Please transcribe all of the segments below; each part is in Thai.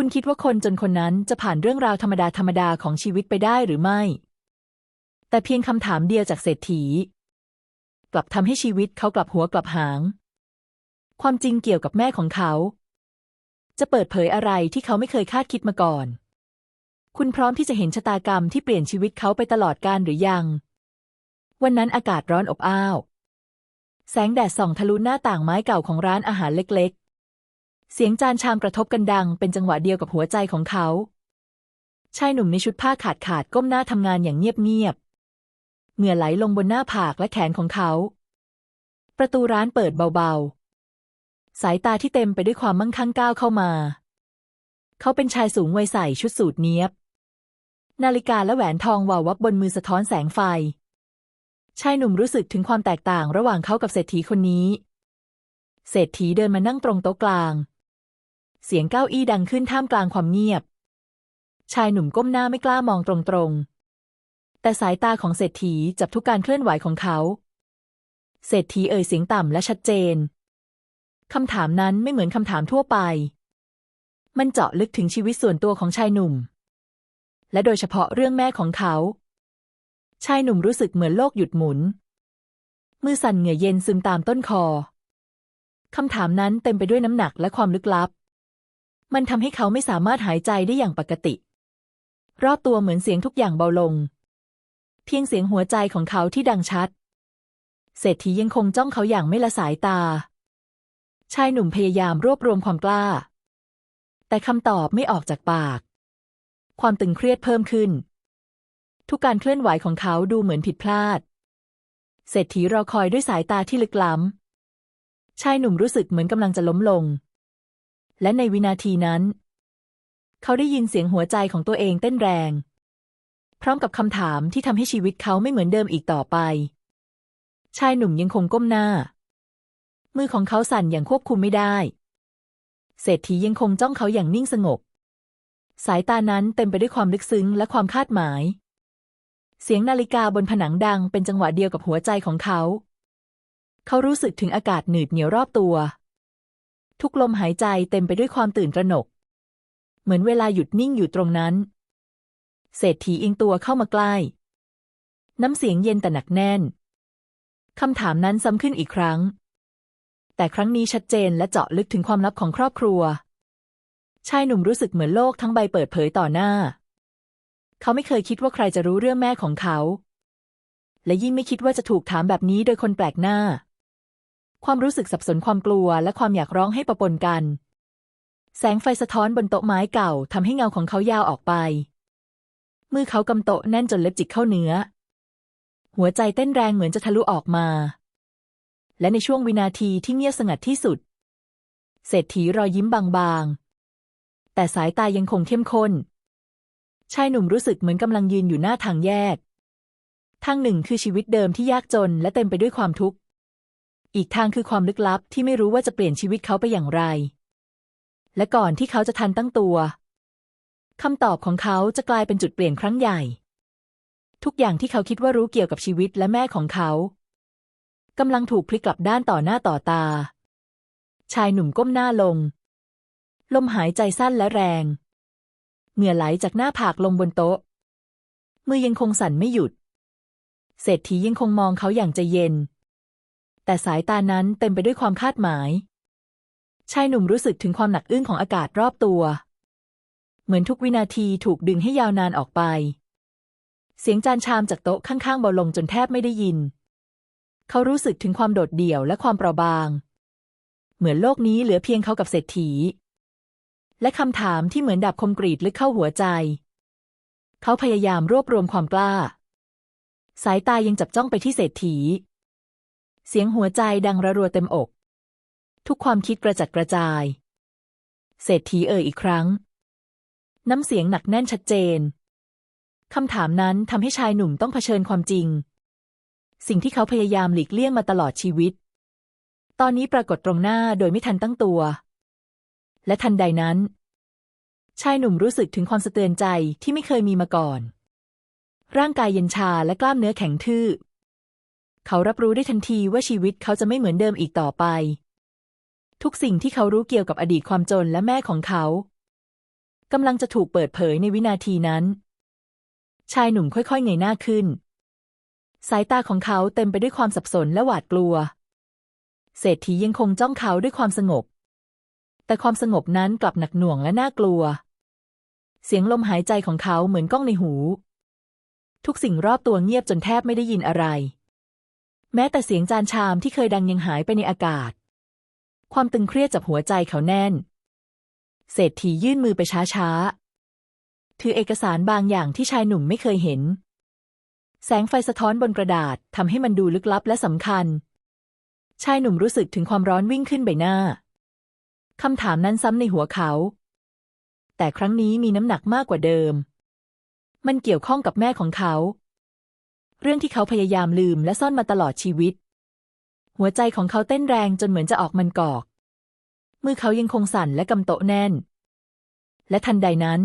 คุณคิดว่าคนจนคนนั้นจะผ่านเรื่องราวธรรมดาธรรมดาของชีวิตไปได้หรือไม่ แต่เพียงคำถามเดียวจากเศรษฐี กลับทำให้ชีวิตเขากลับหัวกลับหาง ความจริงเกี่ยวกับแม่ของเขา จะเปิดเผยอะไรที่เขาไม่เคยคาดคิดมาก่อน คุณพร้อมที่จะเห็นชะตากรรมที่เปลี่ยนชีวิตเขาไปตลอดกาลหรือยัง วันนั้นอากาศร้อนอบอ้าว แสงแดดส่องทะลุหน้าต่างไม้เก่าของร้านอาหารเล็กๆ เสียงจานชามกระทบกันดัง เป็นจังหวะเดียวกับหัวใจของเขา ชายหนุ่มในชุดผ้าขาดขาดก้มหน้าทำงานอย่างเงียบๆเหงื่อไหลลงบนหน้าผากและแขนของเขา ประตูร้านเปิดเบาๆ สายตาที่เต็มไปด้วยความมั่งคั่งก้าวเข้ามา เขาเป็นชายสูงวัยใส่ชุดสูทเนี้ยบ นาฬิกาและแหวนทองวาววับบนมือสะท้อนแสงไฟ ชายหนุ่มรู้สึกถึงความแตกต่างระหว่างเขากับเศรษฐีคนนี้เศรษฐีเดินมานั่งตรงโต๊ะกลาง เสียงเก้าอี้ดังขึ้นท่ามกลางความเงียบ ชายหนุ่มก้มหน้าไม่กล้ามองตรงๆ แต่สายตาของเศรษฐีจับทุกการเคลื่อนไหวของเขา เศรษฐีเอ่ยเสียงต่ำและชัดเจน คำถามนั้นไม่เหมือนคำถามทั่วไป มันเจาะลึกถึงชีวิตส่วนตัวของชายหนุ่ม และโดยเฉพาะเรื่องแม่ของเขา ชายหนุ่มรู้สึกเหมือนโลกหยุดหมุน มือสั่นเหงื่อเย็นซึมตามต้นคอคำถามนั้นเต็มไปด้วยน้ำหนักและความลึกลับ มันทำให้เขาไม่สามารถหายใจได้อย่างปกติ รอบตัวเหมือนเสียงทุกอย่างเบาลง เพียงเสียงหัวใจของเขาที่ดังชัด เศรษฐียังคงจ้องเขาอย่างไม่ละสายตา ชายหนุ่มพยายามรวบรวมความกล้า แต่คำตอบไม่ออกจากปาก ความตึงเครียดเพิ่มขึ้น ทุกการเคลื่อนไหวของเขาดูเหมือนผิดพลาด เศรษฐีรอคอยด้วยสายตาที่ลึกล้ำชายหนุ่มรู้สึกเหมือนกำลังจะล้มลง และในวินาทีนั้น เขาได้ยินเสียงหัวใจของตัวเองเต้นแรง พร้อมกับคำถามที่ทำให้ชีวิตเขาไม่เหมือนเดิมอีกต่อไป ชายหนุ่มยังคงก้มหน้า มือของเขาสั่นอย่างควบคุมไม่ได้ เศรษฐียังคงจ้องเขาอย่างนิ่งสงบ สายตานั้นเต็มไปด้วยความลึกซึ้งและความคาดหมาย เสียงนาฬิกาบนผนังดังเป็นจังหวะเดียวกับหัวใจของเขา เขารู้สึกถึงอากาศหนืดเหนียวรอบตัว ทุกลมหายใจเต็มไปด้วยความตื่นตระหนก เหมือนเวลาหยุดนิ่งอยู่ตรงนั้น เศรษฐีอิงตัวเข้ามาใกล้ น้ำเสียงเย็นแต่หนักแน่นคำถามนั้นซ้ำขึ้นอีกครั้ง แต่ครั้งนี้ชัดเจนและเจาะลึกถึงความลับของครอบครัว ชายหนุ่มรู้สึกเหมือนโลกทั้งใบเปิดเผยต่อหน้า เขาไม่เคยคิดว่าใครจะรู้เรื่องแม่ของเขา และยิ่งไม่คิดว่าจะถูกถามแบบนี้โดยคนแปลกหน้า ความรู้สึกสับสนความกลัวและความอยากร้องให้ประปนกัน แสงไฟสะท้อนบนโต๊ะไม้เก่าทำให้เงาของเขายาวออกไป มือเขากำโต๊ะแน่นจนเล็บจิกเข้าเนื้อ หัวใจเต้นแรงเหมือนจะทะลุออกมา และในช่วงวินาทีที่เงียบสงัดที่สุด เศรษฐีรอยยิ้มบางๆ แต่สายตายังคงเข้มข้น ชายหนุ่มรู้สึกเหมือนกำลังยืนอยู่หน้าทางแยก ทางหนึ่งคือชีวิตเดิมที่ยากจนและเต็มไปด้วยความทุกข์ อีกทางคือความลึกลับที่ไม่รู้ว่าจะเปลี่ยนชีวิตเขาไปอย่างไร และก่อนที่เขาจะทันตั้งตัวคำตอบของเขาจะกลายเป็นจุดเปลี่ยนครั้งใหญ่ ทุกอย่างที่เขาคิดว่ารู้เกี่ยวกับชีวิตและแม่ของเขากำลังถูกพลิกกลับด้านต่อหน้าต่อตา ชายหนุ่มก้มหน้าลง ลมหายใจสั้นและแรง เหงื่อไหลจากหน้าผากลงบนโต๊ะ มือยังคงสั่นไม่หยุด เศรษฐียังคงมองเขาอย่างใจเย็น แต่สายตานั้นเต็มไปด้วยความคาดหมาย ชายหนุ่มรู้สึกถึงความหนักอึ้งของอากาศรอบตัว เหมือนทุกวินาทีถูกดึงให้ยาวนานออกไป เสียงจานชามจากโต๊ะข้างๆเบาลงจนแทบไม่ได้ยิน เขารู้สึกถึงความโดดเดี่ยวและความเปราะบาง เหมือนโลกนี้เหลือเพียงเขากับเศรษฐี และคำถามที่เหมือนดาบคมกรีดลึกเข้าหัวใจ เขาพยายามรวบรวมความกล้า สายตายังจับจ้องไปที่เศรษฐี เสียงหัวใจดังระรัวเต็มอก ทุกความคิดกระจัดกระจาย เศรษฐีเอ่ยอีกครั้ง น้ำเสียงหนักแน่นชัดเจนคำถามนั้นทำให้ชายหนุ่มต้องเผชิญความจริง สิ่งที่เขาพยายามหลีกเลี่ยงมาตลอดชีวิต ตอนนี้ปรากฏตรงหน้าโดยไม่ทันตั้งตัว และทันใดนั้น ชายหนุ่มรู้สึกถึงความสะเตือนใจที่ไม่เคยมีมาก่อน ร่างกายเย็นชาและกล้ามเนื้อแข็งทื่อ เขารับรู้ได้ทันทีว่าชีวิตเขาจะไม่เหมือนเดิมอีกต่อไป ทุกสิ่งที่เขารู้เกี่ยวกับอดีตความจนและแม่ของเขากำลังจะถูกเปิดเผยในวินาทีนั้น ชายหนุ่มค่อยๆเงยหน้าขึ้น สายตาของเขาเต็มไปด้วยความสับสนและหวาดกลัว เศรษฐียังคงจ้องเขาด้วยความสงบ แต่ความสงบนั้นกลับหนักหน่วงและน่ากลัว เสียงลมหายใจของเขาเหมือนก้องในหู ทุกสิ่งรอบตัวเงียบจนแทบไม่ได้ยินอะไร แม้แต่เสียงจานชามที่เคยดังยังหายไปในอากาศ ความตึงเครียดจับหัวใจเขาแน่น เศรษฐียื่นมือไปช้าๆ ถือเอกสารบางอย่างที่ชายหนุ่มไม่เคยเห็น แสงไฟสะท้อนบนกระดาษทำให้มันดูลึกลับและสำคัญ ชายหนุ่มรู้สึกถึงความร้อนวิ่งขึ้นใบหน้าคำถามนั้นซ้ำในหัวเขา แต่ครั้งนี้มีน้ำหนักมากกว่าเดิม มันเกี่ยวข้องกับแม่ของเขา เรื่องที่เขาพยายามลืมและซ่อนมาตลอดชีวิต หัวใจของเขาเต้นแรงจนเหมือนจะออกมันกอก มือเขายังคงสั่นและกำโตะแน่น และทันใดนั้น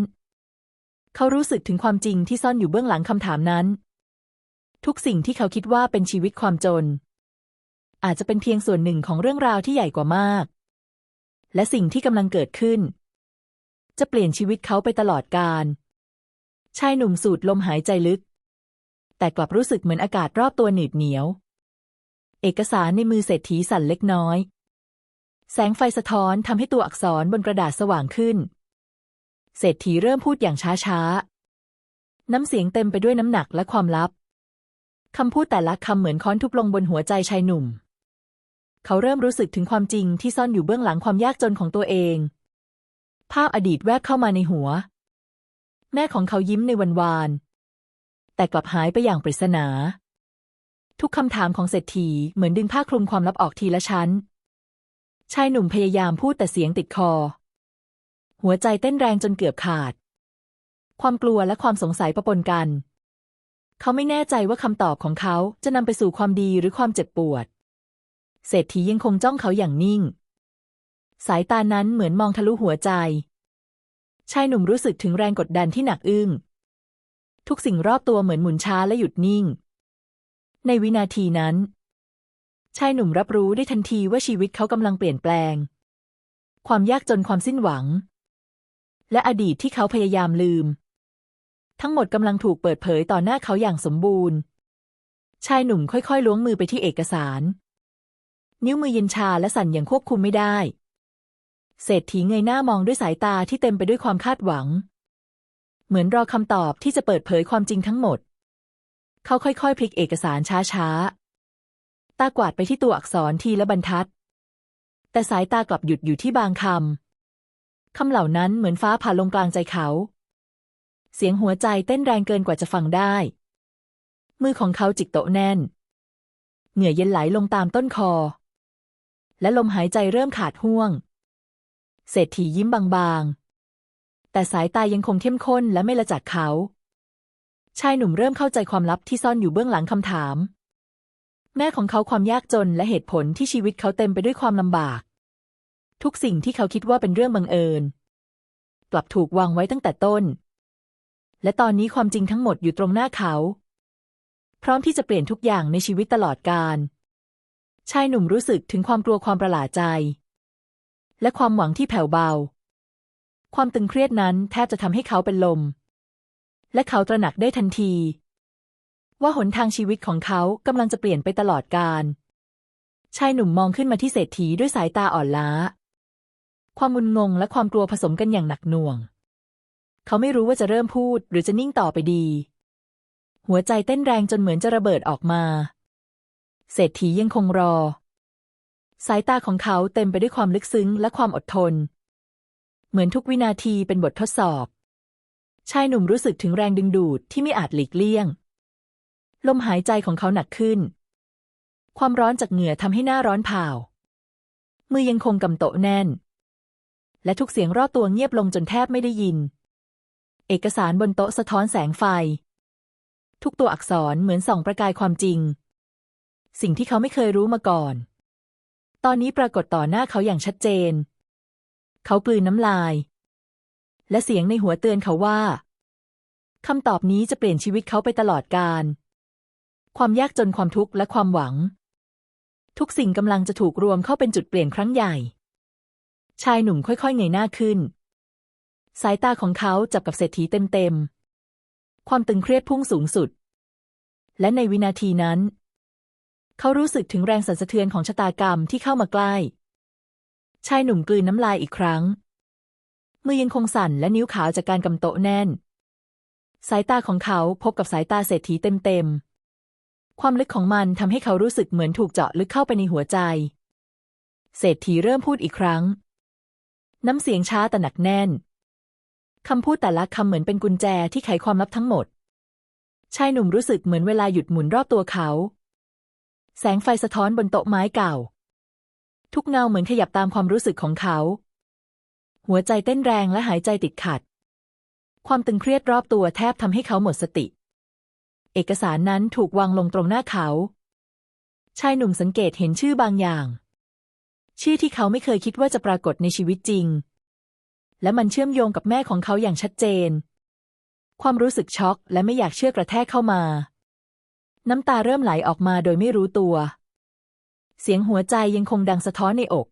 เขารู้สึกถึงความจริงที่ซ่อนอยู่เบื้องหลังคำถามนั้น ทุกสิ่งที่เขาคิดว่าเป็นชีวิตความจน อาจจะเป็นเพียงส่วนหนึ่งของเรื่องราวที่ใหญ่กว่ามาก และสิ่งที่กำลังเกิดขึ้น จะเปลี่ยนชีวิตเขาไปตลอดกาลชายหนุ่มสูดลมหายใจลึก แต่กลับรู้สึกเหมือนอากาศรอบตัวหนืดเหนียว เอกสารในมือเศรษฐีสั่นเล็กน้อย แสงไฟสะท้อนทำให้ตัวอักษรบนกระดาษสว่างขึ้น เศรษฐีเริ่มพูดอย่างช้าๆ น้ำเสียงเต็มไปด้วยน้ำหนักและความลับคำพูดแต่ละคำเหมือนค้อนทุบลงบนหัวใจชายหนุ่ม เขาเริ่มรู้สึกถึงความจริงที่ซ่อนอยู่เบื้องหลังความยากจนของตัวเอง ภาพอดีตแวบเข้ามาในหัว แม่ของเขายิ้มในวันวาน แต่กลับหายไปอย่างปริศนา ทุกคำถามของเศรษฐีเหมือนดึงผ้าคลุมความลับออกทีละชั้น ชายหนุ่มพยายามพูดแต่เสียงติดคอ หัวใจเต้นแรงจนเกือบขาด ความกลัวและความสงสัยปะปนกัน เขาไม่แน่ใจว่าคำตอบของเขาจะนำไปสู่ความดีหรือความเจ็บปวด เศรษฐียังคงจ้องเขาอย่างนิ่ง สายตานั้นเหมือนมองทะลุหัวใจ ชายหนุ่มรู้สึกถึงแรงกดดันที่หนักอึ้ง ทุกสิ่งรอบตัวเหมือนหมุนช้าและหยุดนิ่ง ในวินาทีนั้น ชายหนุ่มรับรู้ได้ทันทีว่าชีวิตเขากำลังเปลี่ยนแปลง ความยากจนความสิ้นหวัง และอดีตที่เขาพยายามลืม ทั้งหมดกำลังถูกเปิดเผยต่อหน้าเขาอย่างสมบูรณ์ ชายหนุ่มค่อยๆ ล้วงมือไปที่เอกสาร นิ้วมือเย็นชาและสั่นอย่างควบคุมไม่ได้เศรษฐีเงยหน้ามองด้วยสายตาที่เต็มไปด้วยความคาดหวัง เหมือนรอคำตอบที่จะเปิดเผยความจริงทั้งหมด เขาค่อยๆ พลิกเอกสารช้าๆ ตากวาดไปที่ตัวอักษรทีละบรรทัด แต่สายตากลับหยุดอยู่ที่บางคำ คำเหล่านั้นเหมือนฟ้าผ่าลงกลางใจเขา เสียงหัวใจเต้นแรงเกินกว่าจะฟังได้ มือของเขาจิกโต๊ะแน่น เหงื่อเย็นไหลลงตามต้นคอ และลมหายใจเริ่มขาดห่วง เศรษฐียิ้มบางๆ แต่สายตายังคงเข้มข้นและไม่ละจากเขา ชายหนุ่มเริ่มเข้าใจความลับที่ซ่อนอยู่เบื้องหลังคำถาม แม่ของเขาความยากจนและเหตุผลที่ชีวิตเขาเต็มไปด้วยความลำบาก ทุกสิ่งที่เขาคิดว่าเป็นเรื่องบังเอิญ กลับถูกวางไว้ตั้งแต่ต้น และตอนนี้ความจริงทั้งหมดอยู่ตรงหน้าเขา พร้อมที่จะเปลี่ยนทุกอย่างในชีวิตตลอดกาลชายหนุ่มรู้สึกถึงความกลัวความประหลาดใจ และความหวังที่แผ่วเบา ความตึงเครียดนั้นแทบจะทำให้เขาเป็นลม และเขาตระหนักได้ทันที ว่าหนทางชีวิตของเขากำลังจะเปลี่ยนไปตลอดกาลชายหนุ่มมองขึ้นมาที่เศรษฐีด้วยสายตาอ่อนล้า ความมุนงงและความกลัวผสมกันอย่างหนักหน่วง เขาไม่รู้ว่าจะเริ่มพูดหรือจะนิ่งต่อไปดี หัวใจเต้นแรงจนเหมือนจะระเบิดออกมา เศรษฐียังคงรอ สายตาของเขาเต็มไปด้วยความลึกซึ้งและความอดทน เหมือนทุกวินาทีเป็นบททดสอบ ชายหนุ่มรู้สึกถึงแรงดึงดูดที่ไม่อาจหลีกเลี่ยง ลมหายใจของเขาหนักขึ้น ความร้อนจากเหงื่อทำให้หน้าร้อนเผามือยังคงกำโตะแน่น และทุกเสียงรอบตัวเงียบลงจนแทบไม่ได้ยิน เอกสารบนโต๊ะสะท้อนแสงไฟ ทุกตัวอักษรเหมือนส่องประกายความจริง สิ่งที่เขาไม่เคยรู้มาก่อน ตอนนี้ปรากฏต่อหน้าเขาอย่างชัดเจน เขากลืนน้ำลาย และเสียงในหัวเตือนเขาว่าคำตอบนี้จะเปลี่ยนชีวิตเขาไปตลอดกาลความยากจนความทุกข์และความหวัง ทุกสิ่งกำลังจะถูกรวมเข้าเป็นจุดเปลี่ยนครั้งใหญ่ ชายหนุ่มค่อยๆเงยหน้าขึ้น สายตาของเขาจับกับเศรษฐีเต็มๆ ความตึงเครียดพุ่งสูงสุด และในวินาทีนั้น เขารู้สึกถึงแรงสั่นสะเทือนของชะตากรรมที่เข้ามาใกล้ ชายหนุ่มกลืนน้ำลายอีกครั้ง มือยังคงสั่นและนิ้วขาวจากการกำโตะแน่น สายตาของเขาพบกับสายตาเศรษฐีเต็มๆ ความลึกของมันทำให้เขารู้สึกเหมือนถูกเจาะลึกเข้าไปในหัวใจ เศรษฐีเริ่มพูดอีกครั้ง น้ำเสียงช้าแต่หนักแน่นคำพูดแต่ละคำเหมือนเป็นกุญแจที่ไขความลับทั้งหมด ชายหนุ่มรู้สึกเหมือนเวลาหยุดหมุนรอบตัวเขา แสงไฟสะท้อนบนโต๊ะไม้เก่า ทุกเงาเหมือนขยับตามความรู้สึกของเขา หัวใจเต้นแรงและหายใจติดขัด ความตึงเครียดรอบตัวแทบทำให้เขาหมดสติ เอกสารนั้นถูกวางลงตรงหน้าเขา ชายหนุ่มสังเกตเห็นชื่อบางอย่าง ชื่อที่เขาไม่เคยคิดว่าจะปรากฏในชีวิตจริง และมันเชื่อมโยงกับแม่ของเขาอย่างชัดเจน ความรู้สึกช็อกและไม่อยากเชื่อกระแทกเข้ามา น้ำตาเริ่มไหลออกมาโดยไม่รู้ตัว เสียงหัวใจยังคงดังสะท้อนในอก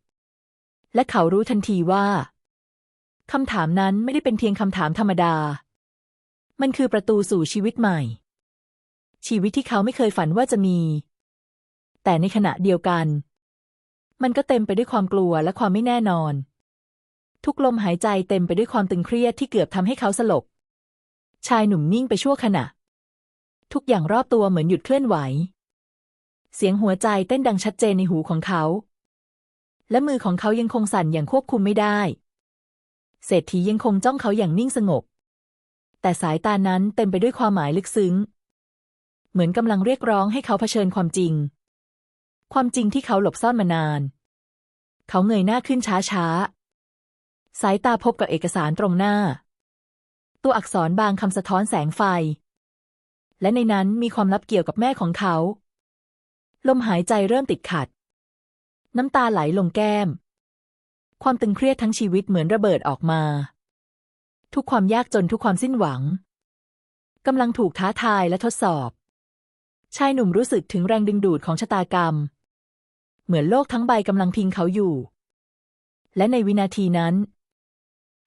และเขารู้ทันทีว่าคำถามนั้นไม่ได้เป็นเพียงคำถามธรรมดา มันคือประตูสู่ชีวิตใหม่ ชีวิตที่เขาไม่เคยฝันว่าจะมี แต่ในขณะเดียวกัน มันก็เต็มไปด้วยความกลัวและความไม่แน่นอน ทุกลมหายใจเต็มไปด้วยความตึงเครียดที่เกือบทำให้เขาสลบ ชายหนุ่มนิ่งไปชั่วขณะ ทุกอย่างรอบตัวเหมือนหยุดเคลื่อนไหว เสียงหัวใจเต้นดังชัดเจนในหูของเขา และมือของเขายังคงสั่นอย่างควบคุมไม่ได้ เศรษฐียังคงจ้องเขาอย่างนิ่งสงบ แต่สายตานั้นเต็มไปด้วยความหมายลึกซึ้ง เหมือนกำลังเรียกร้องให้เขาเผชิญความจริง ความจริงที่เขาหลบซ่อนมานาน เขาเงยหน้าขึ้นช้าๆ สายตาพบกับเอกสารตรงหน้า ตัวอักษรบางคำสะท้อนแสงไฟ และในนั้นมีความลับเกี่ยวกับแม่ของเขา ลมหายใจเริ่มติดขัด น้ำตาไหลลงแก้ม ความตึงเครียดทั้งชีวิตเหมือนระเบิดออกมา ทุกความยากจนทุกความสิ้นหวังกำลังถูกท้าทายและทดสอบ ชายหนุ่มรู้สึกถึงแรงดึงดูดของชะตากรรม เหมือนโลกทั้งใบกำลังพิงเขาอยู่ และในวินาทีนั้น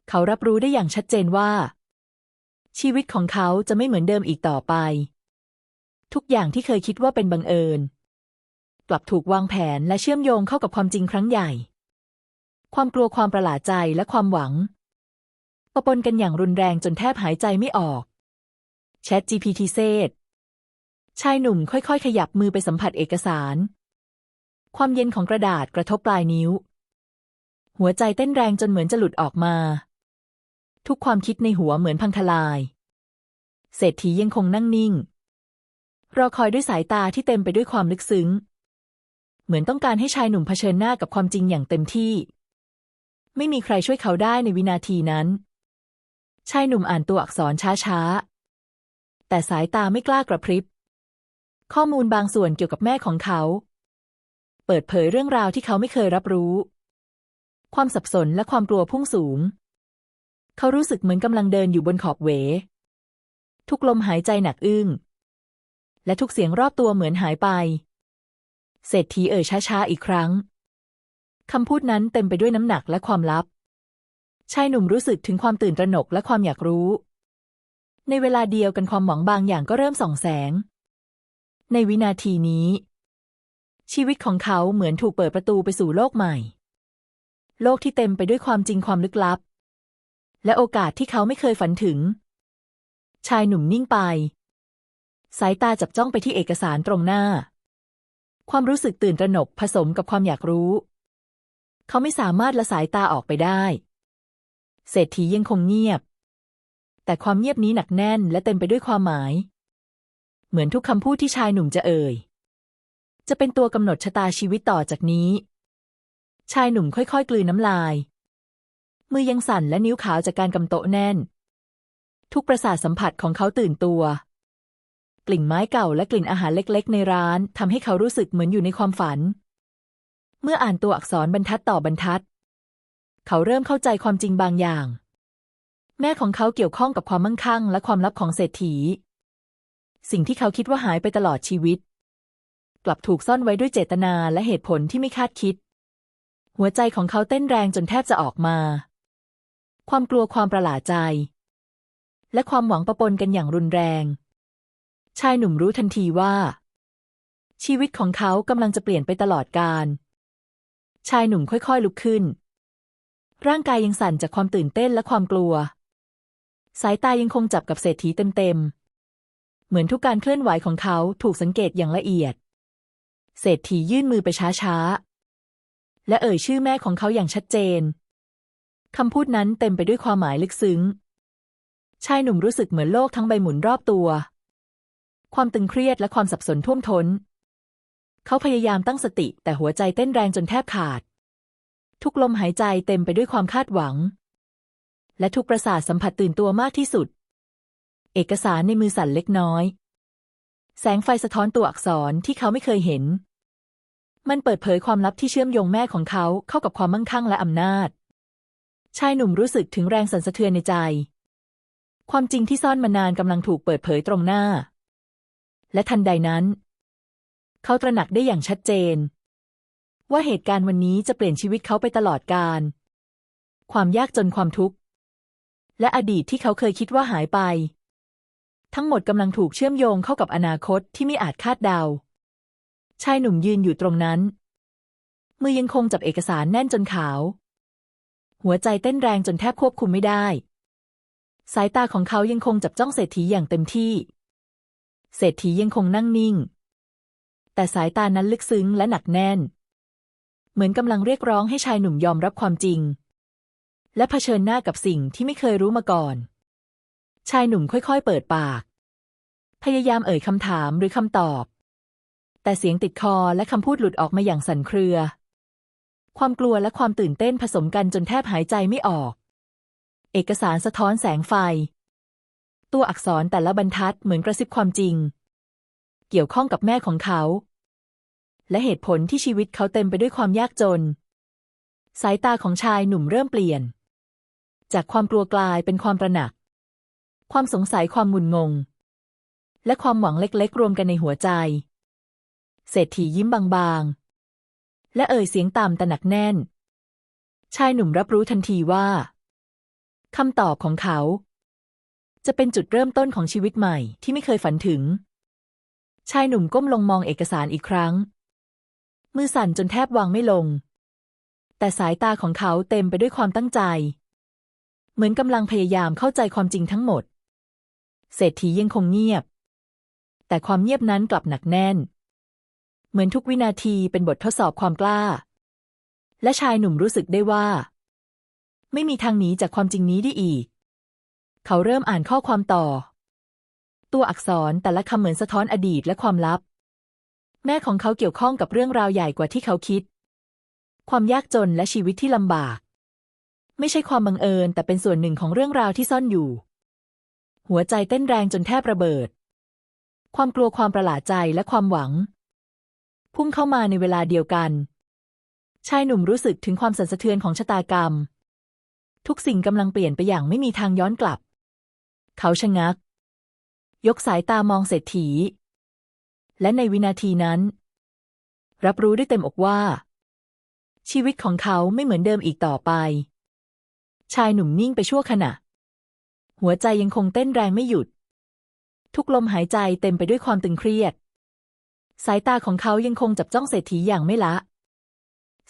เขารับรู้ได้อย่างชัดเจนว่า ชีวิตของเขาจะไม่เหมือนเดิมอีกต่อไป ทุกอย่างที่เคยคิดว่าเป็นบังเอิญ กลับถูกวางแผนและเชื่อมโยงเข้ากับความจริงครั้งใหญ่ ความกลัวความประหลาดใจและความหวังปะปนกันอย่างรุนแรงจนแทบหายใจไม่ออกแชท GPT เซตชายหนุ่มค่อยๆ ขยับมือไปสัมผัสเอกสาร ความเย็นของกระดาษกระทบปลายนิ้ว หัวใจเต้นแรงจนเหมือนจะหลุดออกมา ทุกความคิดในหัวเหมือนพังทลาย เศรษฐียังคงนั่งนิ่ง รอคอยด้วยสายตาที่เต็มไปด้วยความลึกซึ้ง เหมือนต้องการให้ชายหนุ่มเผชิญหน้ากับความจริงอย่างเต็มที่ ไม่มีใครช่วยเขาได้ในวินาทีนั้น ชายหนุ่มอ่านตัวอักษรช้าๆ แต่สายตาไม่กล้ากระพริบ ข้อมูลบางส่วนเกี่ยวกับแม่ของเขา เปิดเผยเรื่องราวที่เขาไม่เคยรับรู้ ความสับสนและความกลัวพุ่งสูง เขารู้สึกเหมือนกำลังเดินอยู่บนขอบเว ทุกลมหายใจหนักอึ้งและทุกเสียงรอบตัวเหมือนหายไป เศรษฐีเอ่ยช้าๆอีกครั้งคำพูดนั้นเต็มไปด้วยน้ำหนักและความลับ ชายหนุ่มรู้สึกถึงความตื่นตระหนกและความอยากรู้ ในเวลาเดียวกันความหวังบางอย่างก็เริ่มส่องแสง ในวินาทีนี้ ชีวิตของเขาเหมือนถูกเปิดประตูไปสู่โลกใหม่ โลกที่เต็มไปด้วยความจริงความลึกลับ และโอกาสที่เขาไม่เคยฝันถึง ชายหนุ่มนิ่งไป สายตาจับจ้องไปที่เอกสารตรงหน้า ความรู้สึกตื่นตระหนกผสมกับความอยากรู้ เขาไม่สามารถละสายตาออกไปได้ เศรษฐียังคงเงียบ แต่ความเงียบนี้หนักแน่นและเต็มไปด้วยความหมาย เหมือนทุกคำพูดที่ชายหนุ่มจะเอ่ย จะเป็นตัวกำหนดชะตาชีวิตต่อจากนี้ ชายหนุ่มค่อยๆ กลืนน้ำลาย มือยังสั่นและนิ้วขาวจากการกำโตะแน่น ทุกประสาทสัมผัสของเขาตื่นตัว กลิ่นไม้เก่าและกลิ่นอาหารเล็กๆ ในร้านทำให้เขารู้สึกเหมือนอยู่ในความฝัน เมื่ออ่านตัวอักษรบรรทัดต่อบรรทัด เขาเริ่มเข้าใจความจริงบางอย่าง แม่ของเขาเกี่ยวข้องกับความมั่งคั่ง และความลับของเศรษฐี สิ่งที่เขาคิดว่าหายไปตลอดชีวิต กลับถูกซ่อนไว้ด้วยเจตนาและเหตุผลที่ไม่คาดคิด หัวใจของเขาเต้นแรงจนแทบจะออกมา ความกลัวความประหลาดใจ และความหวังประปนกันอย่างรุนแรง ชายหนุ่มรู้ทันทีว่า ชีวิตของเขากำลังจะเปลี่ยนไปตลอดกาลชายหนุ่มค่อยๆลุกขึ้น ร่างกายยังสั่นจากความตื่นเต้นและความกลัว สายตายังคงจับกับเศรษฐีเต็มๆ เหมือนทุกการเคลื่อนไหวของเขาถูกสังเกตอย่างละเอียด เศรษฐียื่นมือไปช้าๆ และเอ่ยชื่อแม่ของเขาอย่างชัดเจนคำพูดนั้นเต็มไปด้วยความหมายลึกซึ้ง ชายหนุ่มรู้สึกเหมือนโลกทั้งใบหมุนรอบตัว ความตึงเครียดและความสับสนท่วมท้น เขาพยายามตั้งสติแต่หัวใจเต้นแรงจนแทบขาด ทุกลมหายใจเต็มไปด้วยความคาดหวัง และทุกประสาทสัมผัสตื่นตัวมากที่สุด เอกสารในมือสั่นเล็กน้อย แสงไฟสะท้อนตัวอักษรที่เขาไม่เคยเห็น มันเปิดเผยความลับที่เชื่อมโยงแม่ของเขาเข้ากับความมั่งคั่งและอำนาจ ชายหนุ่มรู้สึกถึงแรงสั่นสะเทือนในใจ ความจริงที่ซ่อนมานานกำลังถูกเปิดเผยตรงหน้า และทันใดนั้น เขาตระหนักได้อย่างชัดเจน ว่าเหตุการณ์วันนี้จะเปลี่ยนชีวิตเขาไปตลอดกาลความยากจนความทุกข์ และอดีตที่เขาเคยคิดว่าหายไป ทั้งหมดกำลังถูกเชื่อมโยงเข้ากับอนาคตที่ไม่อาจคาดเดา ชายหนุ่มยืนอยู่ตรงนั้น มือยังคงจับเอกสารแน่นจนขาว หัวใจเต้นแรงจนแทบควบคุมไม่ได้ สายตาของเขายังคงจับจ้องเศรษฐีอย่างเต็มที่ เศรษฐียังคงนั่งนิ่ง แต่สายตานั้นลึกซึ้งและหนักแน่น เหมือนกำลังเรียกร้องให้ชายหนุ่มยอมรับความจริง และเผชิญหน้ากับสิ่งที่ไม่เคยรู้มาก่อน ชายหนุ่มค่อยๆ เปิดปาก พยายามเอ่ยคำถามหรือคำตอบ แต่เสียงติดคอและคำพูดหลุดออกมาอย่างสั่นเครือ ความกลัวและความตื่นเต้นผสมกันจนแทบหายใจไม่ออก เอกสารสะท้อนแสงไฟ ตัวอักษรแต่ละบรรทัดเหมือนกระซิบความจริง เกี่ยวข้องกับแม่ของเขา และเหตุผลที่ชีวิตเขาเต็มไปด้วยความยากจน สายตาของชายหนุ่มเริ่มเปลี่ยน จากความกลัวกลายเป็นความประหนัก ความสงสัยความงุนงง และความหวังเล็กๆ รวมกันในหัวใจ เศรษฐียิ้มบางๆ และเอ่ยเสียงต่ำแต่หนักแน่น ชายหนุ่มรับรู้ทันทีว่าคำตอบของเขา จะเป็นจุดเริ่มต้นของชีวิตใหม่ที่ไม่เคยฝันถึง ชายหนุ่มก้มลงมองเอกสารอีกครั้ง มือสั่นจนแทบวางไม่ลง แต่สายตาของเขาเต็มไปด้วยความตั้งใจ เหมือนกำลังพยายามเข้าใจความจริงทั้งหมด เศรษฐียังคงเงียบ แต่ความเงียบนั้นกลับหนักแน่น เหมือนทุกวินาทีเป็นบททดสอบความกล้า และชายหนุ่มรู้สึกได้ว่า ไม่มีทางหนีจากความจริงนี้ได้อีก เขาเริ่มอ่านข้อความต่อ ตัวอักษรแต่ละคำเหมือนสะท้อนอดีตและความลับ แม่ของเขาเกี่ยวข้องกับเรื่องราวใหญ่กว่าที่เขาคิด ความยากจนและชีวิตที่ลำบาก ไม่ใช่ความบังเอิญ แต่เป็นส่วนหนึ่งของเรื่องราวที่ซ่อนอยู่ หัวใจเต้นแรงจนแทบระเบิด ความกลัวความประหลาดใจและความหวัง พุ่งเข้ามาในเวลาเดียวกัน ชายหนุ่มรู้สึกถึงความสั่นสะเทือนของชะตากรรมทุกสิ่งกำลังเปลี่ยนไปอย่างไม่มีทางย้อนกลับ เขาชะงัก ยกสายตามองเศรษฐี และในวินาทีนั้น รับรู้ได้เต็มอกว่า ชีวิตของเขาไม่เหมือนเดิมอีกต่อไป ชายหนุ่มนิ่งไปชั่วขณะ หัวใจยังคงเต้นแรงไม่หยุด ทุกลมหายใจเต็มไปด้วยความตึงเครียด สายตาของเขายังคงจับจ้องเศรษฐีอย่างไม่ละ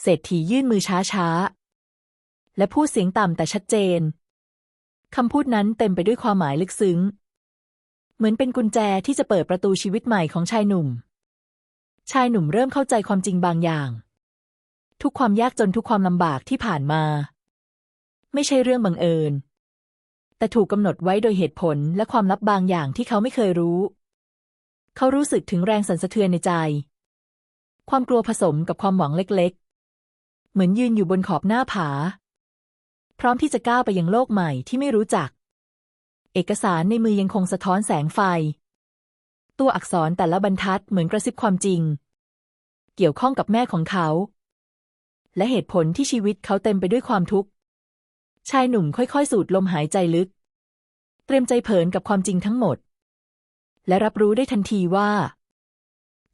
เศรษฐียื่นมือช้าๆและพูดเสียงต่ำแต่ชัดเจน คำพูดนั้นเต็มไปด้วยความหมายลึกซึ้ง เหมือนเป็นกุญแจที่จะเปิดประตูชีวิตใหม่ของชายหนุ่ม ชายหนุ่มเริ่มเข้าใจความจริงบางอย่าง ทุกความยากจนทุกความลำบากที่ผ่านมา ไม่ใช่เรื่องบังเอิญ แต่ถูกกำหนดไว้โดยเหตุผลและความลับบางอย่างที่เขาไม่เคยรู้ เขารู้สึกถึงแรงสั่นสะเทือนในใจ ความกลัวผสมกับความหวังเล็กๆ เหมือนยืนอยู่บนขอบหน้าผา พร้อมที่จะก้าวไปยังโลกใหม่ที่ไม่รู้จัก เอกสารในมือยังคงสะท้อนแสงไฟ ตัวอักษรแต่ละบรรทัดเหมือนกระซิบความจริง เกี่ยวข้องกับแม่ของเขา และเหตุผลที่ชีวิตเขาเต็มไปด้วยความทุกข์ ชายหนุ่มค่อยๆ สูดลมหายใจลึก เตรียมใจเผินกับความจริงทั้งหมด และรับรู้ได้ทันทีว่า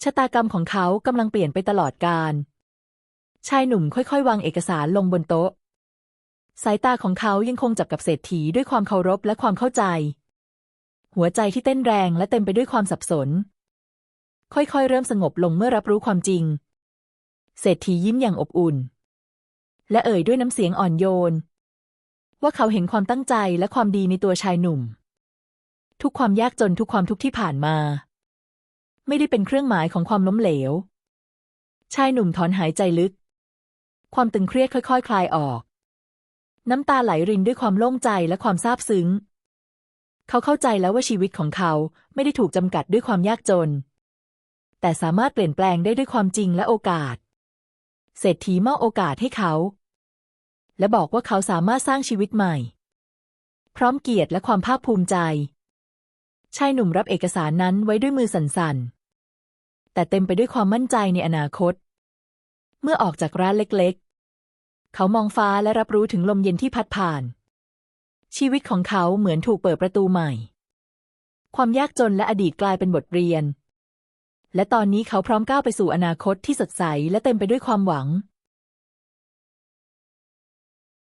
ชะตากรรมของเขากำลังเปลี่ยนไปตลอดกาลชายหนุ่มค่อยๆ วางเอกสารลงบนโต๊ะ สายตาของเขายังคงจับกับเศรษฐีด้วยความเคารพและความเข้าใจ หัวใจที่เต้นแรงและเต็มไปด้วยความสับสน ค่อยๆ เริ่มสงบลงเมื่อรับรู้ความจริง เศรษฐียิ้มอย่างอบอุ่น และเอ่ยด้วยน้ำเสียงอ่อนโยน ว่าเขาเห็นความตั้งใจและความดีในตัวชายหนุ่ม ทุกความยากจนทุกความทุกข์ที่ผ่านมา ไม่ได้เป็นเครื่องหมายของความล้มเหลว ชายหนุ่มถอนหายใจลึก ความตึงเครียดค่อย ๆคคลายออก น้ำตาไหลรินด้วยความโล่งใจและความซาบซึ้ง เขาเข้าใจแล้วว่าชีวิตของเขาไม่ได้ถูกจำกัดด้วยความยากจน แต่สามารถเปลี่ยนแปลงได้ด้วยความจริงและโอกาส เศรษฐีมอบโอกาสให้เขา และบอกว่าเขาสามารถสร้างชีวิตใหม่ พร้อมเกียรติและความภาคภูมิใจ ชายหนุ่มรับเอกสารนั้นไว้ด้วยมือสั่นๆ แต่เต็มไปด้วยความมั่นใจในอนาคต เมื่อออกจากร้านเล็กๆ เขามองฟ้าและรับรู้ถึงลมเย็นที่พัดผ่าน ชีวิตของเขาเหมือนถูกเปิดประตูใหม่ ความยากจนและอดีตกลายเป็นบทเรียน และตอนนี้เขาพร้อมก้าวไปสู่อนาคตที่สดใสและเต็มไปด้วยความหวัง